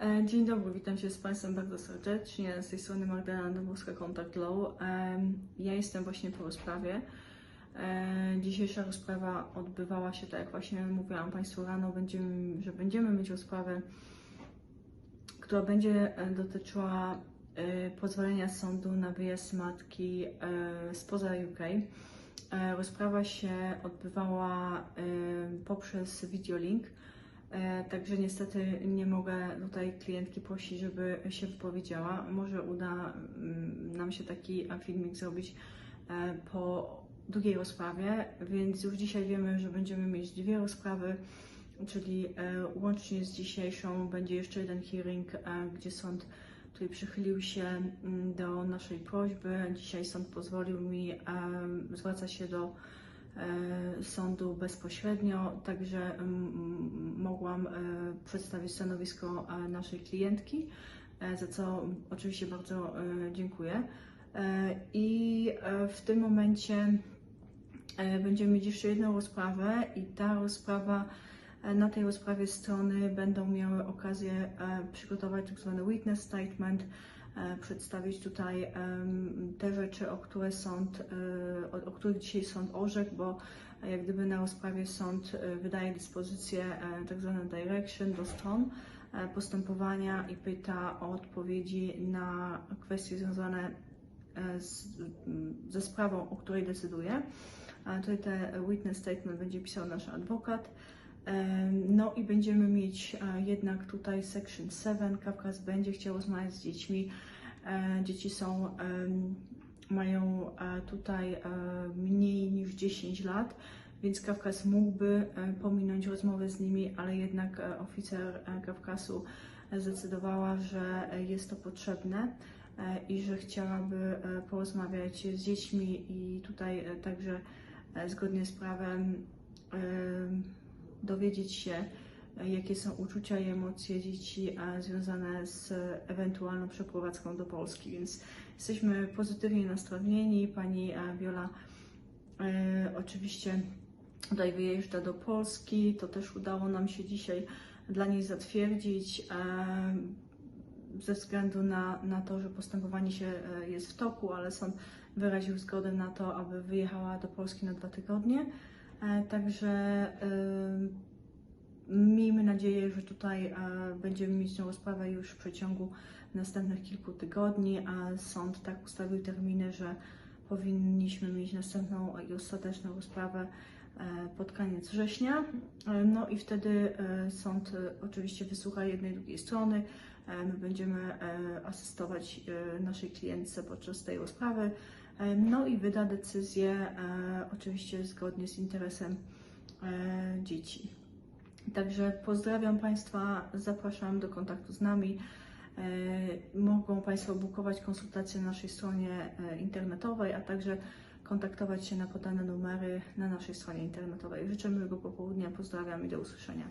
E, Dzień dobry, witam się z Państwem bardzo serdecznie. Z tej strony Magdalena Dąbrowska, Contact Law. Ja jestem właśnie po rozprawie. E, Dzisiejsza rozprawa odbywała się, tak jak właśnie mówiłam Państwu rano, będziemy, że będziemy mieć rozprawę, która będzie e, dotyczyła pozwolenia sądu na wyjazd matki spoza UK. Rozprawa się odbywała poprzez videolink. E, Także niestety nie mogę tutaj klientki prosić, żeby się wypowiedziała. Może uda mm, nam się taki e, filmik zrobić e, po drugiej rozprawie, więc już dzisiaj wiemy, że będziemy mieć dwie rozprawy, czyli e, łącznie z dzisiejszą będzie jeszcze jeden hearing, e, gdzie sąd tutaj przychylił się mm, do naszej prośby. Dzisiaj sąd pozwolił mi zwracać się do e, sądu bezpośrednio, także mm, mogłam e, przedstawić stanowisko e, naszej klientki, e, za co oczywiście bardzo e, dziękuję. E, I e, w tym momencie e, będziemy mieć jeszcze jedną rozprawę i ta rozprawa, e, na tej rozprawie strony będą miały okazję e, przygotować tak zwany witness statement, e, przedstawić tutaj te rzeczy, o które sąd, e, o, których dzisiaj sąd orzekł, bo e, jak gdyby na rozprawie sąd e, wydaje dyspozycję, e, tak zwane direction do stron e, postępowania i pyta o odpowiedzi na kwestie związane e, z, ze sprawą, o której decyduje. Tutaj te witness statement będzie pisał nasz adwokat. No i będziemy mieć jednak tutaj section 7. Kawkas będzie chciał rozmawiać z dziećmi. E, Dzieci są, mają tutaj e, mniej niż 10 lat, więc Kawkas mógłby e, pominąć rozmowę z nimi, ale jednak oficer Kawkasu zdecydowała, że jest to potrzebne i że chciałaby porozmawiać z dziećmi i tutaj także zgodnie z prawem em, dowiedzieć się, e, jakie są uczucia i emocje dzieci e, związane z ewentualną przeprowadzką do Polski. Więc jesteśmy pozytywnie nastawieni. Pani e, Wiola e, oczywiście tutaj wyjeżdża do Polski. To też udało nam się dzisiaj dla niej zatwierdzić. e, Ze względu na, na to, że postępowanie się e, jest w toku, ale sąd wyraził zgodę na to, aby wyjechała do Polski na dwa tygodnie. E, Także y, miejmy nadzieję, że tutaj e, będziemy mieć tą rozprawę już w przeciągu następnych kilku tygodni, a sąd tak ustawił terminy, że powinniśmy mieć następną i ostateczną rozprawę e, pod koniec września. E, No i wtedy e, sąd e, oczywiście wysłucha jednej i drugiej strony. E, My będziemy e, asystować e, naszej klientce podczas tej rozprawy no i wyda decyzję e, oczywiście zgodnie z interesem e, dzieci. Także pozdrawiam Państwa, zapraszam do kontaktu z nami. E, mogą Państwo bukować konsultacje na naszej stronie internetowej, a także kontaktować się na podane numery na naszej stronie internetowej. Życzę miłego popołudnia, pozdrawiam i do usłyszenia.